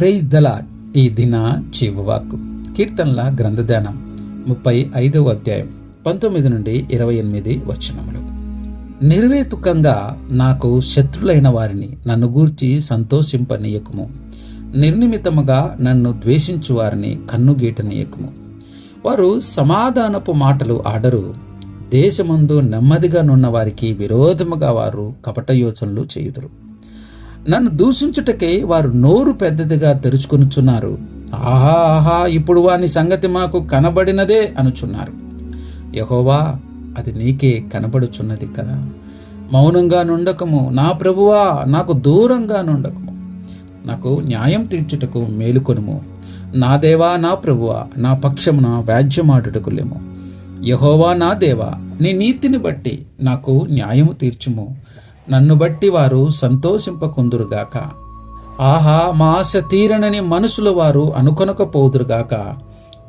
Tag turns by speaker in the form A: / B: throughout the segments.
A: Praise the Lord ఈ దిన జీవవాక్కు కీర్తనల గ్రంథధ్యానం ముప్పై ఐదవ అధ్యాయం పంతొమ్మిది నుండి ఇరవై ఎనిమిది వచనములు. నిర్వేతుకంగా నాకు శత్రులైన వారిని నన్ను గూర్చి సంతోషింపనీయకుము. నిర్నిమితముగా నన్ను ద్వేషించు వారిని కన్నుగీటనీయకుము. వారు సమాధానపు మాటలు ఆడరు. దేశమందు నెమ్మదిగా నున్న వారికి విరోధముగా వారు కపట యోచనలు చేయుదురు. నన్ను దూషించుటకై వారు నోరు పెద్దదిగా తెరుచుకొనుచున్నారు. ఆహా ఆహా ఇప్పుడు వాని సంగతి మాకు కనబడినదే అనుచున్నారు. యహోవా అది నీకే కనబడుచున్నది కదా. మౌనంగా నుండకము. నా ప్రభువా నాకు దూరంగా నుండకము. నాకు న్యాయం తీర్చుటకు మేలుకొనుము నా దేవా నా ప్రభువా నా పక్షమున వ్యాజ్యమాడుటకు లేము. యహోవా నా దేవా నీ నీతిని బట్టి నాకు న్యాయము తీర్చుము. నన్ను బట్టి వారు సంతోషింపకుందురుగాక. ఆహా మా ఆశ తీరనని మనసులు వారు అనుకొనకపోదురుగాక.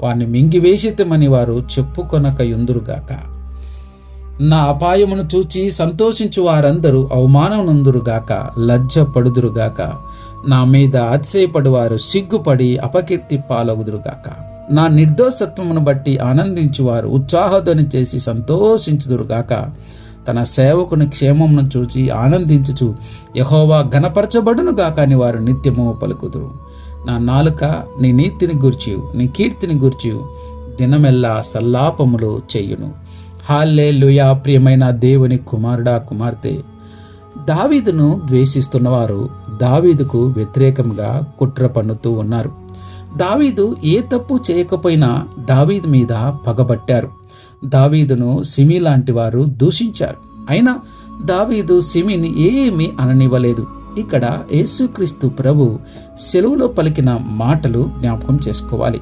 A: వాణ్ణి మింగివేసితమని వారు చెప్పుకొనక యుందురుగాక నా అపాయమును చూచి సంతోషించు వారందరూ అవమానమునందురుగాక లజ్జపడుదురుగాక. నా మీద అతిశయపడువారు సిగ్గుపడి అపకీర్తి పాలవుదురుగాక నా నిర్దోషత్వమును బట్టి ఆనందించువారు ఉత్సాహధ్వని చేసి సంతోషించుదురుగాక. తన సేవకుని క్షేమమును చూచి ఆనందించుచు యహోవా ఘనపరచబడును గాక అని వారు నిత్యము పలుకుదురు. నా నాలుక నీ నీతిని గూర్చి నీ కీర్తిని గూర్చి దినమెల్లా సల్లాపములు చెయ్యును హాల్లే లుయా ప్రియమైన దేవుని కుమారుడా కుమార్తె! దావీదును ద్వేషిస్తున్నవారు దావీదుకు వ్యతిరేకంగా కుట్ర పన్నుతూ ఉన్నారు. దావీదు ఏ తప్పు చేయకపోయినా దావీదు మీద పగబట్టారు. దావీదును సిమి లాంటి వారు దూషించారు. అయినా దావీదు సిమిని ఏమీ అననివ్వలేదు. ఇక్కడ యేసుక్రీస్తు ప్రభు సెలవులో పలికిన మాటలు జ్ఞాపకం చేసుకోవాలి.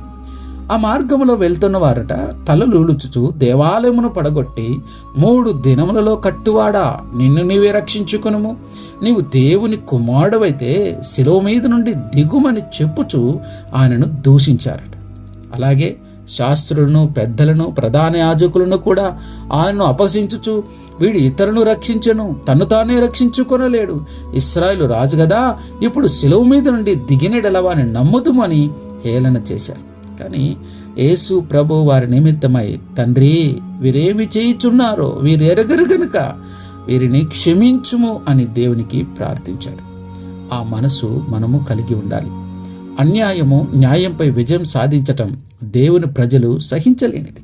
A: ఆ మార్గంలో వెళ్తున్న వారట తలలులుచుచు దేవాలయమును పడగొట్టి మూడు దినములలో కట్టువాడా నిన్ను నీవే రక్షించుకునుము. నీవు దేవుని కుమారుడవైతే శిలువ మీద నుండి దిగుమని చెప్పుచు ఆయనను దూషించారట. అలాగే శాస్త్రులను పెద్దలను ప్రధాన యాజకులను కూడా ఆయనను అపహసించుచు వీడు ఇతరులను రక్షించను. తను తానే రక్షించుకొనలేడు. ఇస్రాయేలు రాజు గదా ఇప్పుడు సెలవు మీద నుండి దిగినడలవాని నమ్ముదుమని హేళన చేశారు. కానీ యేసు ప్రభు వారి నిమిత్తమై తండ్రి వీరేమి చేయుచున్నారో వీరు ఎరగరు గనుక వీరిని క్షమించుము అని దేవునికి ప్రార్థించాడు. ఆ మనసు మనము కలిగి ఉండాలి. అన్యాయము న్యాయంపై విజయం సాధించటం దేవుని ప్రజలు సహించలేనిది.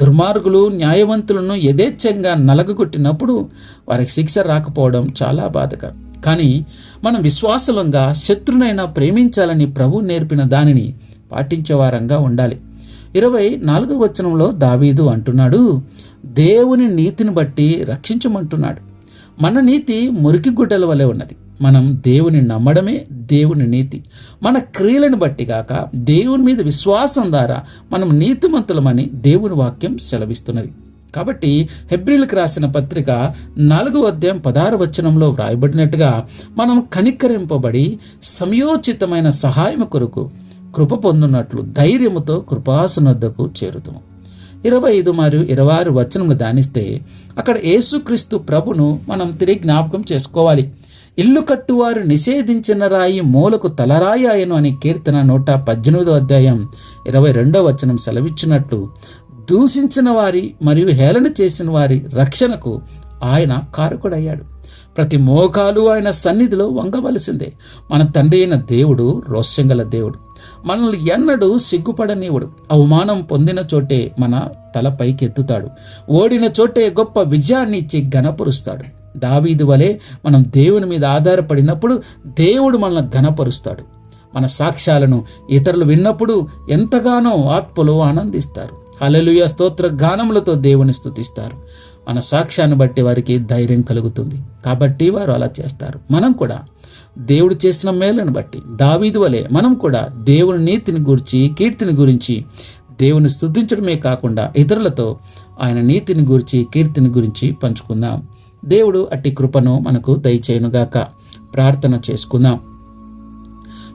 A: దుర్మార్గులు న్యాయవంతులను యథేచ్ఛంగా నలగగొట్టినప్పుడు వారికి శిక్ష రాకపోవడం చాలా బాధకరం. కానీ మనం విశ్వాసలంగా శత్రునైనా ప్రేమించాలని ప్రభు నేర్పిన దానిని పాటించేవారంగా ఉండాలి. ఇరవై నాలుగవ వచనంలో దావీదు అంటున్నాడు దేవుని నీతిని బట్టి రక్షించమంటున్నాడు. మన నీతి మురికి గుడ్డల వలె ఉన్నది. మనం దేవుని నమ్మడమే దేవుని నీతి. మన క్రియలను బట్టి కాక దేవుని మీద విశ్వాసం ద్వారా మనం నీతిమంతులమని దేవుని వాక్యం సెలవిస్తున్నది. కాబట్టి హెబ్రిల్కి రాసిన పత్రిక నాలుగు అధ్యాయం పదహారు వచనంలో వ్రాయబడినట్టుగా మనం కనికరింపబడి సమయోచితమైన సహాయం కొరకు కృప పొందున్నట్లు ధైర్యముతో కృపాసనొద్దకు చేరుతాము ఇరవై ఐదు మరియు ఇరవై ఆరు వచనములు దానిస్తే అక్కడ యేసుక్రీస్తు ప్రభును మనం తిరిగి జ్ఞాపకం చేసుకోవాలి. ఇల్లు కట్టువారు నిషేధించిన రాయి మూలకు తలరాయి ఆయను అని కీర్తన నూట పద్దెనిమిదో అధ్యాయం ఇరవై రెండో వచనం సెలవిచ్చినట్లు దూషించిన వారి మరియు హేళన చేసిన వారి రక్షణకు ఆయన కారకుడయ్యాడు. ప్రతి మోకాలు ఆయన సన్నిధిలో వంగవలసిందే. మన తండ్రి అయిన దేవుడు రోషంగల దేవుడు. మనల్ని ఎన్నడూ సిగ్గుపడనీవుడు. అవమానం పొందిన చోటే మన తల పైకెత్తుతాడు. ఓడిన చోటే గొప్ప విజయాన్ని ఇచ్చి ఘనపరుస్తాడు. దావీదు వలె మనం దేవుని మీద ఆధారపడినప్పుడు దేవుడు మనల్ని ఘనపరుస్తాడు. మన సాక్ష్యాలను ఇతరులు విన్నప్పుడు ఎంతగానో ఆత్మలో ఆనందిస్తారు. హలలుయ స్తోత్ర గానములతో దేవుని స్థుతిస్తారు మన సాక్ష్యాన్ని బట్టి వారికి ధైర్యం కలుగుతుంది. కాబట్టి వారు అలా చేస్తారు. మనం కూడా దేవుడు చేసిన మేలను బట్టి దావీదు వలె మనం కూడా దేవుని నీతిని గురించి కీర్తిని గురించి దేవుని స్థుతించడమే కాకుండా ఇతరులతో ఆయన నీతిని గురించి కీర్తిని గురించి పంచుకుందాం. దేవుడు అట్టి కృపను మనకు దయచేయునుగాక. ప్రార్థన చేసుకుందాం.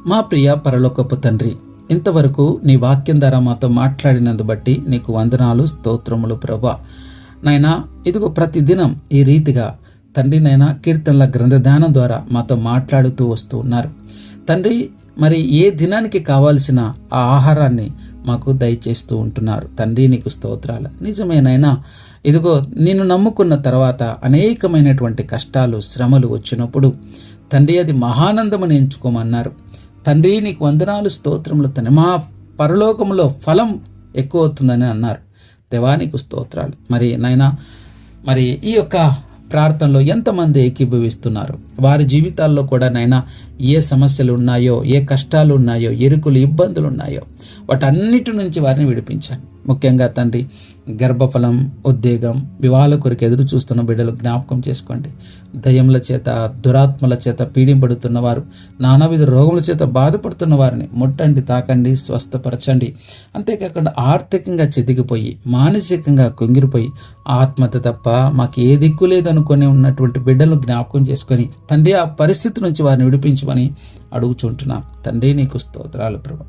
A: మా ప్రియ పరలోకపు తండ్రి ఇంతవరకు నీ వాక్యం ద్వారా మాతో మాట్లాడినందు బట్టి నీకు వందనాలు స్తోత్రములు ప్రభా. నైనా ఇదిగో ప్రతిదినం ఈ రీతిగా తండ్రి నైనా కీర్తనల గ్రంథదానం ద్వారా మాతో మాట్లాడుతూ వస్తూ ఉన్నారు. తండ్రి మరి ఏ దినానికి కావాల్సిన ఆ ఆహారాన్ని మాకు దయచేస్తూ ఉంటున్నారు. తండ్రి నీకు స్తోత్రాలు. నిజమేనైనా ఇదిగో నిన్ను నమ్ముకున్న తర్వాత అనేకమైనటువంటి కష్టాలు శ్రమలు వచ్చినప్పుడు తండ్రి అది మహానందమని ఎంచుకోమన్నారు. తండ్రి నీకు వందనాలు స్తోత్రములు తన మా పరలోకంలో ఫలం ఎక్కువ అవుతుందని అన్నారు. దేవానికి స్తోత్రాలు. మరి నాయన మరి ఈ యొక్క ప్రార్థనలో ఎంతమంది ఏకీభవిస్తున్నారు? వారి జీవితాల్లో కూడా నైనా ఏ సమస్యలు ఉన్నాయో ఏ కష్టాలు ఉన్నాయో ఎరుకులు ఇబ్బందులు ఉన్నాయో వాటన్నిటి నుంచి వారిని విడిపించాను ముఖ్యంగా తండ్రి గర్భఫలం ఉద్వేగం వివాహాల కొరకు ఎదురు చూస్తున్న బిడ్డలు జ్ఞాపకం చేసుకోండి. దయ్యముల చేత దురాత్మల చేత పీడింపడుతున్న వారు నానావిధ రోగముల చేత బాధపడుతున్న వారిని ముట్టండి తాకండి స్వస్థపరచండి. అంతేకాకుండా ఆర్థికంగా చెదిగిపోయి మానసికంగా కుంగిరిపోయి ఆత్మహత్య తప్ప మాకు ఏ దిక్కు లేదనుకొని ఉన్నటువంటి బిడ్డలు జ్ఞాపకం చేసుకొని తండ్రి ఆ పరిస్థితి నుంచి వారిని విడిపించమని అడుగుచుంటున్నాం. తండ్రి నీకు స్తోత్రాలు ప్రభు.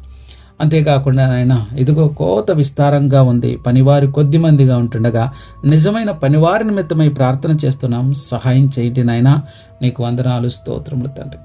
A: అంతేకాకుండా ఆయన ఇదిగో కోత విస్తారంగా ఉంది. పనివారి కొద్ది మందిగా ఉంటుండగా నిజమైన పనివారి నిమిత్తమై ప్రార్థన చేస్తున్నాం. సహాయం చేయండి నాయనా. నీకు వందనాలు స్తోత్రములు తండ్రి.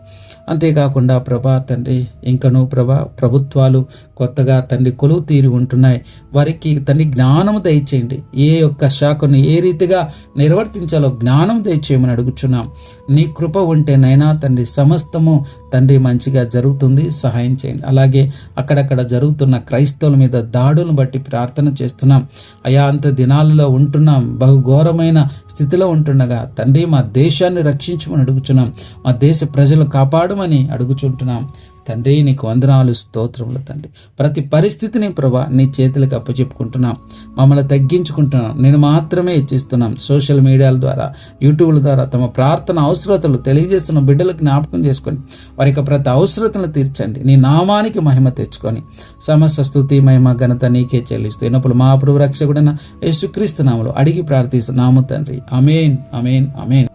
A: అంతేకాకుండా ప్రభా తండ్రి ఇంకనూ ప్రభా ప్రభుత్వాలు కొత్తగా తండ్రి కొలువు తీరి ఉంటున్నాయి. వారికి తండ్రి జ్ఞానము దయచేయండి. ఏ యొక్క శాఖను ఏ రీతిగా నిర్వర్తించాలో జ్ఞానం దయచేయమని అడుగుచున్నాం. నీ కృప ఉంటే నైనా తండ్రి సమస్తము తండ్రి మంచిగా జరుగుతుంది సహాయం చేయండి. అలాగే అక్కడక్కడ జరుగుతున్న క్రైస్తవుల మీద దాడులను బట్టి ప్రార్థన చేస్తున్నాం. అయా అంత దినాలలో ఉంటున్నాం. బహుఘోరమైన స్థితిలో ఉంటుండగా తండ్రి మా దేశాన్ని రక్షించమని అడుగుచున్నాం. మా దేశ ప్రజలు కాపాడమని అడుగుచుంటున్నాం. తండ్రి నీకు వందనాలు స్తోత్రములు తండ్రి. ప్రతి పరిస్థితిని ప్రభా నీ చేతులకు అప్పచెప్పుకుంటున్నాం. మమ్మల్ని తగ్గించుకుంటున్నాం. నేను మాత్రమే ఇచ్చిస్తున్నాం సోషల్ మీడియాల ద్వారా యూట్యూబ్ల ద్వారా తమ ప్రార్థన అవసరతలు తెలియజేస్తున్న బిడ్డలకు జ్ఞాపకం చేసుకొని వారి యొక్క ప్రతి అవసరతను తీర్చండి. నీ నామానికి మహిమ తెచ్చుకొని సమస్త స్థుతి మహిమ ఘనత నీకే చెల్లిస్తూ ఎన్నప్పుడు మా ప్రభు రక్షకుడైన యేసుక్రీస్తు నామలు అడిగి ప్రార్థిస్తున్నాము తండ్రి. అమేన్ అమేన్ అమేన్